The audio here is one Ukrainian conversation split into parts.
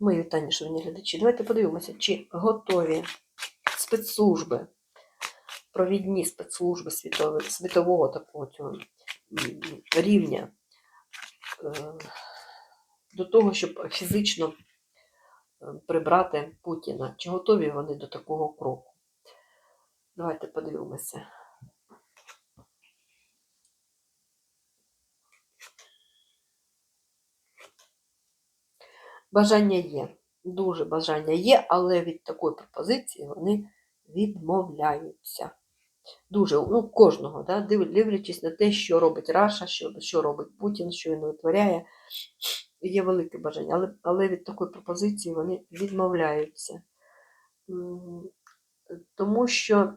Мої вітання, шановні глядачі. Давайте подивимося, чи готові спецслужби, провідні спецслужби світового, світового такого цього рівня е, до того, щоб фізично е, прибрати Путіна. Чи готові вони до такого кроку? Давайте подивимося. Бажання є, дуже бажання є, але від такої пропозиції вони відмовляються. Дуже, ну, кожного, да, дивлячись на те, що робить Раша, що, що робить Путін, що він витворяє. Є велике бажання, але, але від такої пропозиції вони відмовляються. Тому що,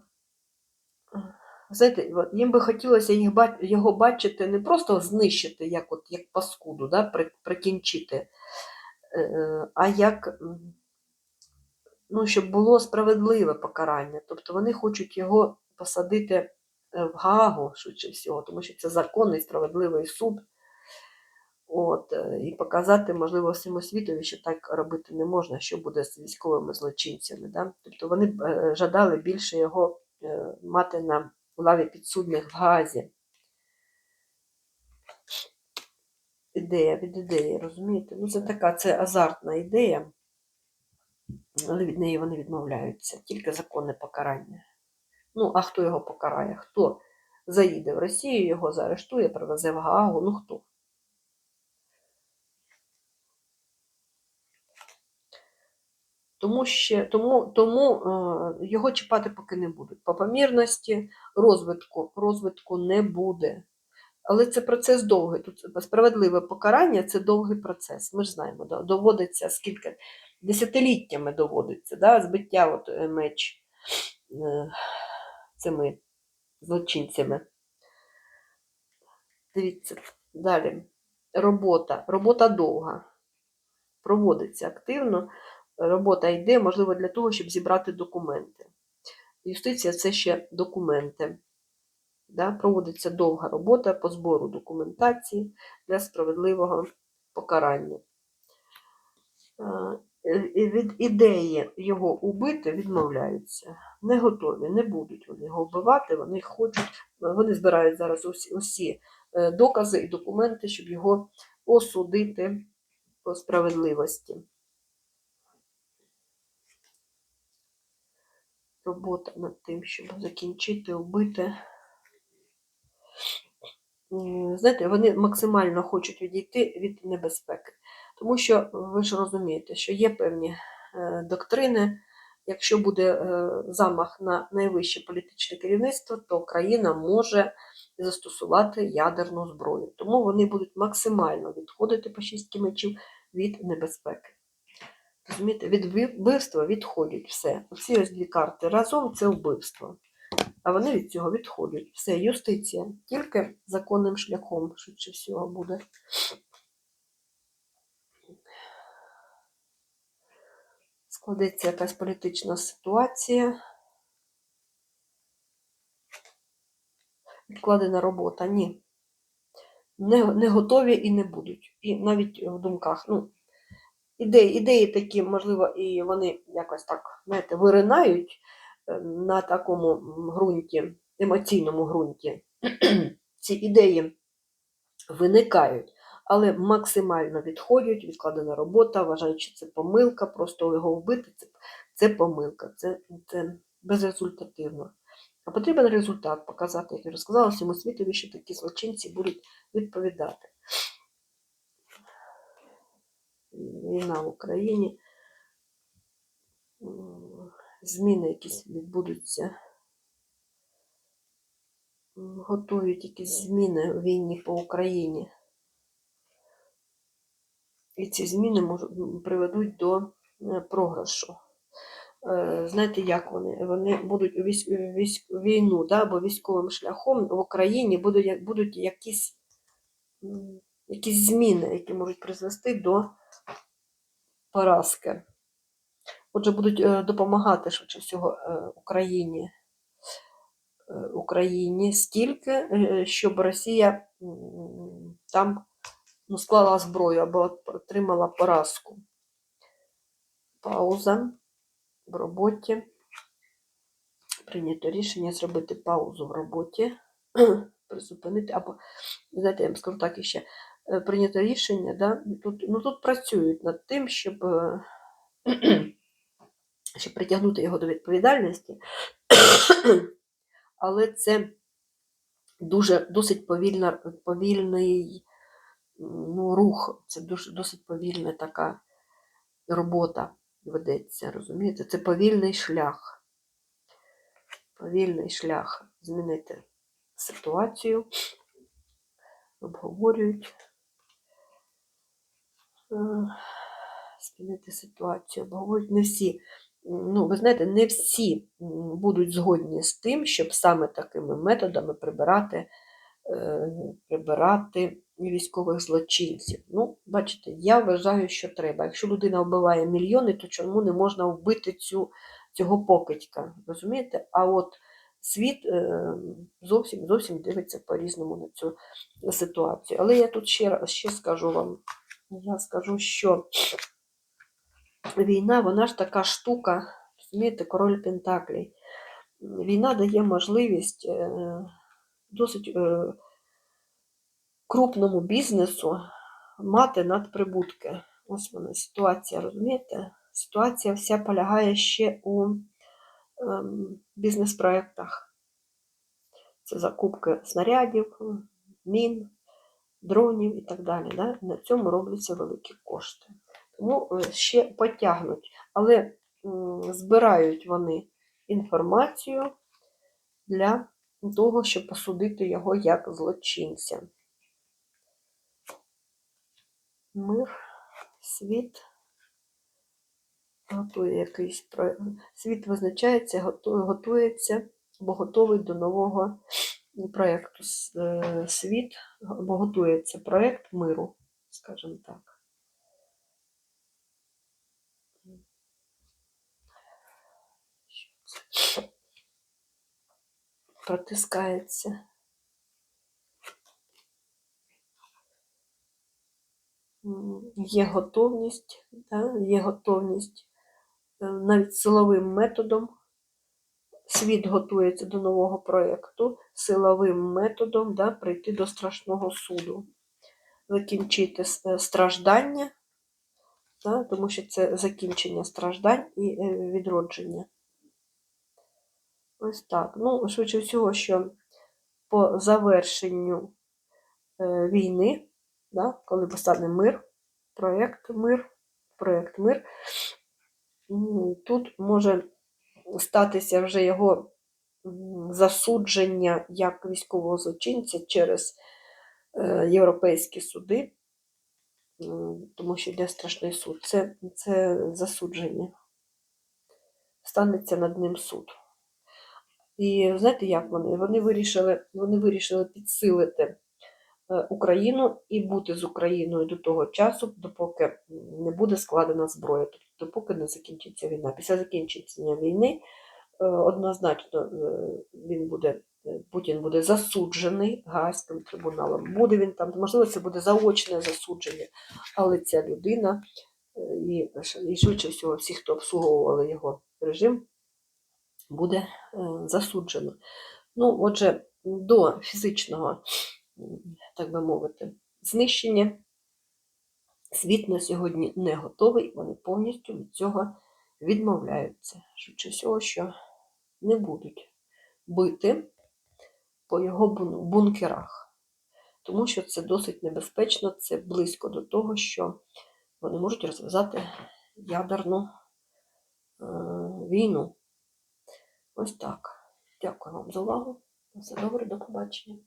знаєте, їм би хотілося їх, його бачити не просто знищити, як, от, як паскуду, да, прикінчити, а як, ну, щоб було справедливе покарання. Тобто вони хочуть його посадити е, в Гаагу, швидше всього, тому що це законний справедливий суд. От, е, і показати, можливо, всьому світові, що так робити не можна, що буде з військовими злочинцями. Да? Тобто вони е, жадали більше його мати на лаві підсудних в Газі. Ідея від ідеї, розумієте? Ну, це така це азартна ідея, але від неї вони відмовляються. Тільки законне покарання. Ну, а хто його покарає? Хто заїде в Росію, його заарештує, привезе в Гаагу? Ну хто? Тому, ще, тому, тому е, його чіпати поки не будуть. По помірності розвитку, розвитку не буде. Але це процес довгий. Тут справедливе покарання це довгий процес. Ми ж знаємо, да, доводиться скільки десятиліттями доводиться, да, збиття от, е, меч е, цими злочинцями. Дивіться, далі. Робота. Робота довга. Проводиться активно. Робота йде, можливо, для того, щоб зібрати документи. Юстиція це ще документи. Да? Проводиться довга робота по збору документації для справедливого покарання. Е, від ідеї його убити відмовляються. Не готові, не будуть вони його вбивати, вони хочуть, вони збирають зараз усі, усі е, докази і документи, щоб його осудити по справедливості. Робота над тим, щоб закінчити, вбити. Знаєте, вони максимально хочуть відійти від небезпеки. Тому що ви ж розумієте, що є певні е, доктрини. Якщо буде е, замах на найвище політичне керівництво, то країна може застосувати ядерну зброю. Тому вони будуть максимально відходити по шістки мечів від небезпеки. Розумієте, від вбивства відходять все. Всі ось дві карти разом це вбивство. А вони від цього відходять. Все, юстиція. Тільки законним шляхом, швидше всього, буде. Складеться якась політична ситуація. Відкладена робота. Ні. Не, не готові і не будуть. І навіть в думках. Ну, ідеї, ідеї такі, можливо, і вони якось так, знаєте, виринають на такому ґрунті, емоційному ґрунті. Ці ідеї виникають, але максимально відходять, відкладена робота, вважають, що це помилка, просто його вбити це, це помилка, це, це безрезультативно. А потрібен результат показати, як я розказала всьому світові, що такі злочинці будуть відповідати. Війна в Україні, зміни якісь відбудуться. Готують якісь зміни у війні по Україні. І ці зміни приведуть до е, програшу. Е, Знаєте, як вони? Вони будуть військ, військ, війну да, або військовим шляхом в Україні будуть, будуть якісь, якісь зміни, які можуть призвести до поразки. Отже, будуть е, допомагати швидше всього е, Україні, е, Україні стільки, щоб Росія там ну, склала зброю або отримала поразку. пауза в роботі. Прийнято рішення зробити паузу в роботі, призупинити, або, знаєте, я вам скажу так іще, прийнято рішення, да, тут, ну, тут працюють над тим, щоб, щоб притягнути його до відповідальності, але це дуже досить повільна, повільний ну, рух, це дуже, досить повільна така робота ведеться, розумієте? Це повільний шлях. Повільний шлях змінити ситуацію, обговорюють. е, Змінити ситуацію, обговорюють не всі. Ну, ви знаєте, не всі будуть згодні з тим, щоб саме такими методами прибирати, е, прибирати військових злочинців. Ну, бачите, я вважаю, що треба. Якщо людина вбиває мільйони, то чому не можна вбити цю, цього покидька? Розумієте? А от світ е, зовсім зовсім дивиться по-різному на цю ситуацію. Але я тут ще, раз- ще скажу вам, я скажу, що війна, вона ж така штука, розумієте, король Пентаклей. Війна дає можливість е, досить е, крупному бізнесу мати надприбутки. Ось вона ситуація, розумієте? Ситуація вся полягає ще у ем, бізнес-проєктах. Це закупки снарядів, мін, дронів і так далі. Да? На цьому робляться великі кошти. Тому е, ще потягнуть. Але збирають вони інформацію для того, щоб посудити його як злочинця. Мир, світ готує якийсь світ визначається, готується або готовий до нового проєкту. Е, Світ або готується проєкт миру, скажімо так. Що це? Протискається. Є готовність, да, є готовність е, навіть силовим методом. Світ готується до нового проєкту, силовим методом да, прийти до страшного суду, закінчити е, страждання, да, тому що це закінчення страждань і е, відродження. Ось так. Ну, швидше всього, що по завершенню е, війни, да, коли постане мир, проєкт мир, проєкт мир, тут може статися вже його засудження як військового злочинця через е, європейські суди, тому що йде страшний суд. Це, це засудження. Станеться над ним суд. І знаєте, як вони? Вони вирішили, вони вирішили підсилити е, Україну і бути з Україною до того часу, допоки не буде складена зброя, тобто допоки не закінчиться війна. Після закінчення війни е, однозначно е, він буде, Путін буде засуджений Гаазьким трибуналом. Буде він там, можливо, це буде заочне засудження, але ця людина і, і швидше всього всі, хто обслуговували його режим, буде е, засуджено. Ну, отже, до фізичного, так би мовити, знищення світ на сьогодні не готовий, вони повністю від цього відмовляються. Швидше всього, що не будуть бити по його бункерах, тому що це досить небезпечно, це близько до того, що вони можуть розв'язати ядерну е, війну. Ось так. Дякую вам за увагу. На Все добре, до побачення.